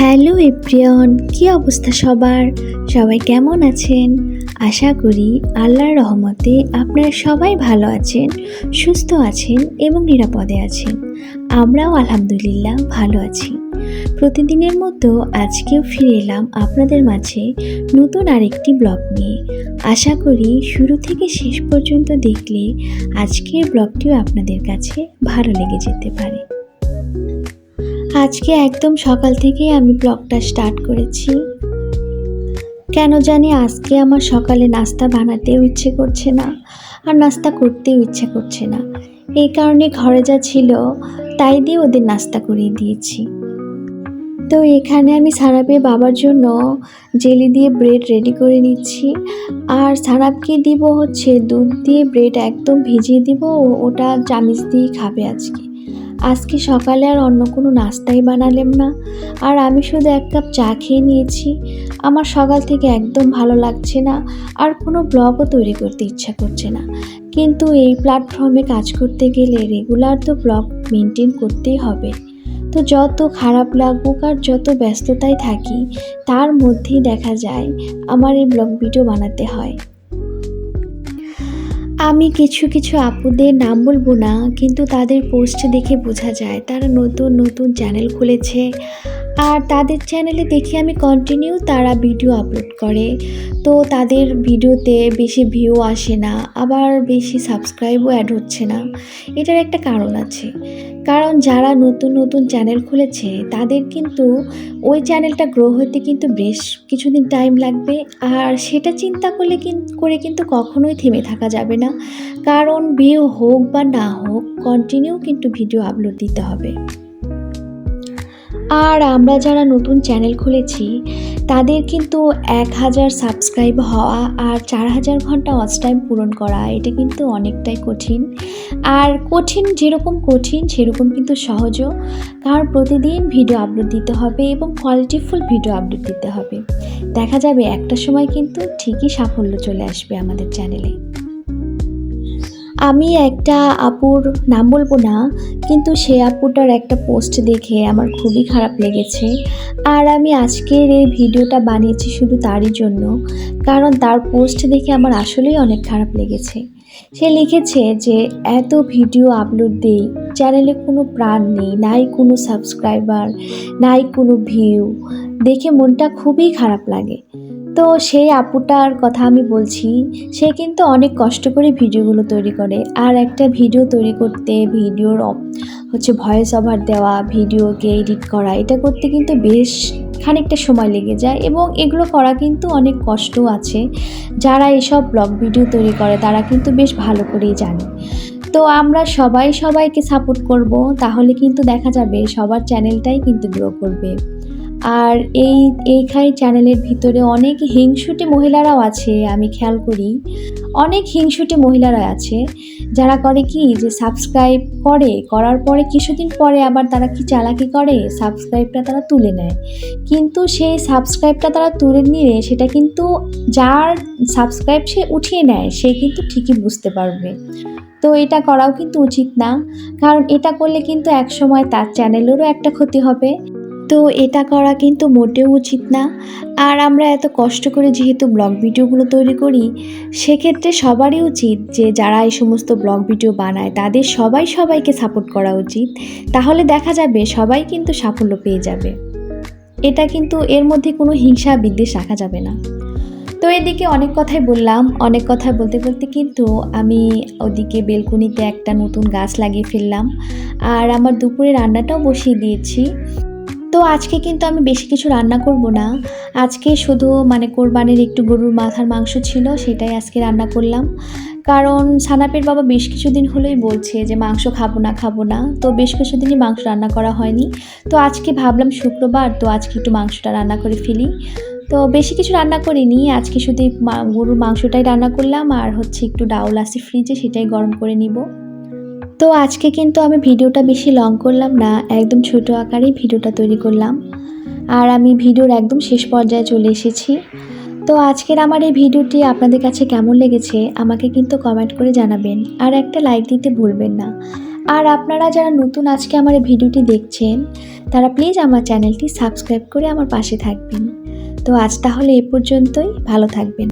Hello এপ্রিয়ন কি অবস্থা সবার? সবাই কেমন আছেন? আশা করি আল্লাহর রহমতে আপনারা সবাই ভালো আছেন, সুস্থ আছেন এবং নিরাপদে আছেন। আমরাও আলহামদুলিল্লাহ ভালো আছি। প্রতিদিনের মতো আজকেও ফিরে এলাম আপনাদের মাঝে নতুন আরেকটি ব্লগ নিয়ে। আশা করি শুরু থেকে শেষ পর্যন্ত দেখলে আজকের ব্লগটিও আপনাদের কাছে ভালো লেগে যেতে পারে। আজকে একদম সকাল থেকেই আমি ব্লগটা স্টার্ট করেছি। কেন জানি আজকে আমার সকালে নাস্তা বানাতেও ইচ্ছে করছে না, আর নাস্তা করতেও ইচ্ছে করছে না। এই কারণে ঘরে যা ছিল, তাই দিয়ে ওদের নাস্তা করিয়ে দিয়েছি। তো এখানে আমি সারাপে বাবার জন্য জেলি দিয়ে ব্রেড রেডি করে নিচ্ছি, আর সারাপকে দিব হচ্ছে দুধ দিয়ে ব্রেড একদম ভিজিয়ে দিব ওটা চামিচ দিয়ে খাবে আজকে। আজকে সকালে আর অন্য কোনো নাস্তাই বানালাম না। আর আমি শুধু এক কাপ চা খেয়ে নিয়েছি। আমার সকাল থেকে একদম ভালো লাগছে না, আর কোনো ব্লগও তৈরি করতে ইচ্ছা করছে না। কিন্তু এই প্ল্যাটফর্মে কাজ করতে গেলে রেগুলার তো ব্লগ মেনটেন করতেই হবে। তো যত খারাপ লাগুক আর যত ব্যস্ততায় থাকি, তার মধ্যেই দেখা যায়, আমার এই ব্লগ ভিডিও বানাতে হয়। আমি কিছু কিছু আপুদের নাম বলব না, কিন্তু তাদের পোস্ট দেখে বোঝা যায়। তারা নতুন নতুন চ্যানেল খুলেছে। আর তাদের চ্যানেলে দেখি আমি কন্টিনিউ তারা ভিডিও আপলোড করে। তো তাদের ভিডিওতে বেশি ভিউ আসে না, আবার বেশি সাবস্ক্রাইবও অ্যাড হচ্ছে না। এটার একটা কারণ আছে। কারণ যারা নতুন নতুন চ্যানেল খুলেছে, তাদের কিন্তু ওই চ্যানেলটা গ্রো হতে কিন্তু বেশ কিছুদিন টাইম লাগবে। আর সেটা চিন্তা করলে করে কিন্তু কখনোই থেমে থাকা যাবে না। কারণ ভিউ হোক বা না হোক কন্টিনিউ কিন্তু ভিডিও আপলোড দিতে হবে। আর আমরা যারা নতুন চ্যানেল খুলেছি, তাদের কিন্তু এক হাজার সাবস্ক্রাইব হওয়া আর চার হাজার ঘণ্টা ওয়াচ টাইম পূরণ করা, এটা কিন্তু অনেকটাই কঠিন। আর কঠিন যেরকম কঠিন, সেরকম কিন্তু সহজও। কারণ প্রতিদিন ভিডিও আপলোড দিতে হবে এবং কোয়ালিটিফুল ভিডিও আপলোড দিতে হবে। দেখা যাবে একটা সময় কিন্তু ঠিকই সাফল্য চলে আসবে আমাদের চ্যানেলে আমি একটা আপুর নাম বলব না, কিন্তু সে আপুটার একটা পোস্ট দেখে আমার খুবই খারাপ লেগেছে। আর আমি আজকের এই ভিডিওটা বানিয়েছি শুধু তারই জন্য, কারণ তার পোস্ট দেখে আমার আসলেই অনেক খারাপ লেগেছে। সে লিখেছে যে, এত ভিডিও আপলোড দেই চ্যানেলে কোনো প্রাণ নেই, নাই কোনো সাবস্ক্রাইবার নাই কোনো ভিউ দেখে মনটা খুবই খারাপ লাগে। তো সেই আপুটার কথা আমি বলছি, সে কিন্তু অনেক কষ্ট করে ভিডিওগুলো তৈরি করে। আর একটা ভিডিও তৈরি করতে ভিডিওর হচ্ছে ভয়েস ওভার দেওয়া, ভিডিওকে এডিট করা, এটা করতে কিন্তু বেশ খানিকটা সময় লেগে যায় এবং এগুলো করা কিন্তু অনেক কষ্ট আছে। যারা এসব ব্লগ ভিডিও তৈরি করে, তারা কিন্তু বেশ ভালো করেই জানে। তো আমরা সবাই সবাইকে সাপোর্ট করব, তাহলে কিন্তু দেখা যাবে সবার চ্যানেলটাই কিন্তু গ্রো করবে। আর এই, এইখাই চ্যানেলের ভিতরে অনেক হিংসুটে মহিলারাও আছে, আমি খেয়াল করি। অনেক হিংসুটে মহিলারা আছে, যারা করে কি যে সাবস্ক্রাইব করে, করার পরে কিছুদিন পরে আবার তারা কি চালাকি করে সাবস্ক্রাইবটা তারা তুলে নেয়। কিন্তু সেই সাবস্ক্রাইবটা তারা তুলে নিয়ে সেটা কিন্তু যার সাবস্ক্রাইব সে উঠিয়ে নেয়, সে কিন্তু ঠিকই বুঝতে পারবে। তো এটা করাও কিন্তু উচিত না, কারণ এটা করলে কিন্তু একসময় তার চ্যানেলেরও একটা ক্ষতি হবে। তো এটা করা কিন্তু মোটেও উচিত না। আর আমরা এত কষ্ট করে যেহেতু ব্লগ ভিডিওগুলো তৈরি করি, সেক্ষেত্রে সবারই উচিত যে যারা এই সমস্ত ব্লগ ভিডিও বানায়, তাদের সবাই সবাইকে সাপোর্ট করা উচিত। তাহলে দেখা যাবে সবাই কিন্তু সাফল্য পেয়ে যাবে। এটা কিন্তু এর মধ্যে কোনো হিংসা বিদ্বেষ রাখা যাবে না। তো এদিকে অনেক কথাই বললাম, অনেক কথা বলতে বলতে কিন্তু আমি ওদিকে বেলকুনিতে একটা নতুন গাছ লাগিয়ে ফেললাম। আর আমার দুপুরে রান্নাটাও বসিয়ে দিয়েছি। তো আজকে কিন্তু আমি বেশি কিছু রান্না করব না। আজকে শুধু মানে কোরবানির একটু গরুর মাথার মাংস ছিল, সেটাই আজকে রান্না করলাম। কারণ সানাপের বাবা বেশ কিছুদিন হলেই বলছে যে মাংস খাব না খাব না। তো বেশ কিছুদিনই মাংস রান্না করা হয়নি। তো আজকে ভাবলাম শুক্রবার, তো আজকে একটু মাংসটা রান্না করে ফেলি। তো বেশি কিছু রান্না করিনি, আজকে শুধু গরুর মাংসটাই রান্না করলাম। আর হচ্ছে একটু ডাউল আছে ফ্রিজে, সেটাই গরম করে নিব। তো আজকে কিন্তু আমি ভিডিওটা বেশি লং করলাম না, একদম ছোট আকারেই ভিডিওটা তৈরি করলাম। আর আমি ভিডিওর একদম শেষ পর্যায়ে চলে এসেছি। তো আজকের আমার এই ভিডিওটি আপনাদের কাছে কেমন লেগেছে, আমাকে কিন্তু কমেন্ট করে জানাবেন। আর একটা লাইক দিতে ভুলবেন না। আর আপনারা যারা নতুন আজকে আমার এই ভিডিওটি দেখছেন, তারা প্লিজ আমার চ্যানেলটি সাবস্ক্রাইব করে আমার পাশে থাকবেন। তো আজ তাহলে এ পর্যন্তই, ভালো থাকবেন।